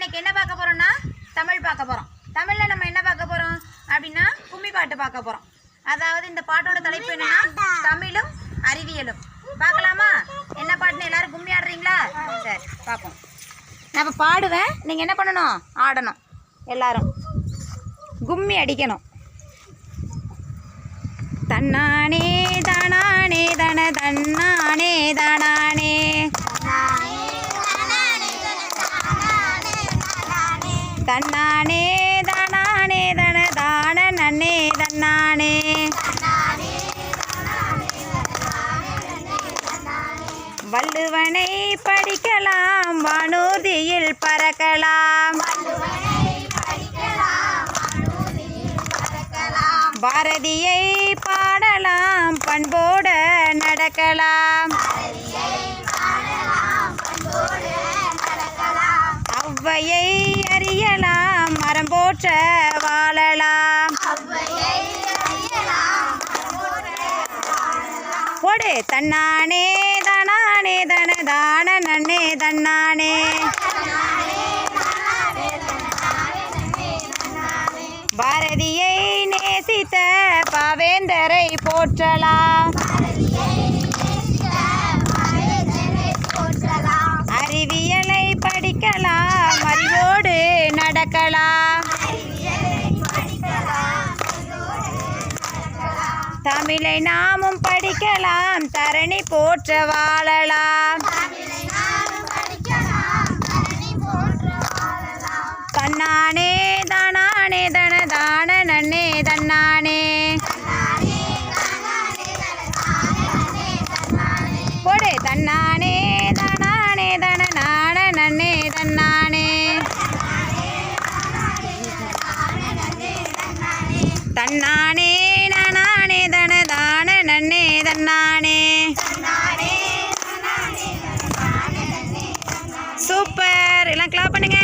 இன்னைக்கு என்ன பார்க்க போறோம்னா தமிழ் பார்க்க போறோம். தமிழ்ல நம்ம என்ன பார்க்க போறோம் அப்படின்னா கும்மி பாட்டு பார்க்க போறோம். அதாவது இந்த பாட்டோட தலைப்பு என்னன்னா தமிழும் அறிவியலும். பார்க்கலாமா? என்ன பாட்டுன்னு எல்லாரும் கும்மி ஆடுறீங்களா? சரி பார்ப்போம். நான் பாடுவேன். நீங்கள் என்ன பண்ணணும்? ஆடணும். எல்லாரும். கும்மி அடிக்கணும். தன்னானே தானானே தன தன்னா. தன்னானே தானானே தன தான நன்னே தன்னானே. வள்ளுவனை படிக்கலாம் வானூர்தியில் பறக்கலாம். பாரதியை பாடலாம் பண்போட நடக்கலாம். ஔவையை அறியலாம் மரம் போற்ற வாழலாம். போடு தன்னானே தனானே தன தான நன்னே தன்னானே. பாரதியை நேசித்த பாவேந்தரை போற்றலாம். நடக்கலாம் தமிழை நாமும் படிக்கலாம் தரணி போற்ற வாழலாம். தன்னானே தானானே தனதான் தான நன்னே தன்னானே போடு தன்னானே தானானே தன நான நன்னே தன்னானே தன்னானே நானே தனதான நன்னே தன்னானே. சூப்பர். எல்லாம் கிளாப் பண்ணுங்க.